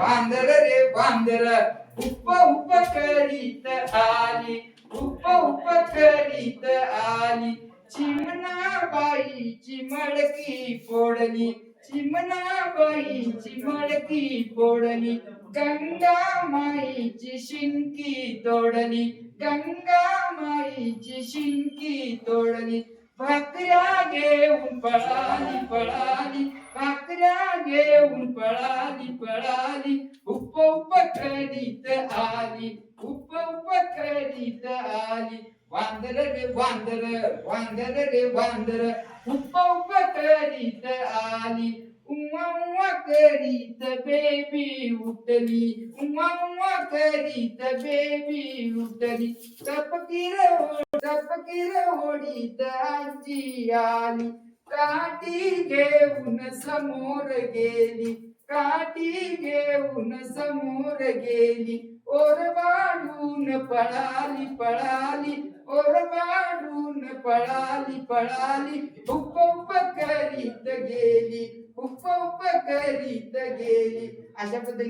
वांदर रे वांदर उप उप करीत आली उप उप करीत आली. चिमणा बाईची मडकी फोडली चिमणा बाईची मडकी फोडली. गंगा माईची शिंकी तोडली गंगा माईची शिंकी तोडली. भाकऱ्या घेऊन पळाली पळाली. भाकऱ्या घेऊन पळाली पळाली. उप उप करीत आली. उप उप करीत आली. वांदर रे वांदर वांदर रे वांदर. उप उप करीत आली. उमा उमा करीत बेबी उठली. उमा उमा करीत बेबी उठली. तपकीर तपकीर होडीत आजी आली. काठी घेऊन समोर गेली काठी घेऊन समोर गेली. ओर वाढून पळाली पळाली ओर वाढून पळाली पळाली. उप उप करीत गेली उप उप करीत गेली. अशा पद्धतीने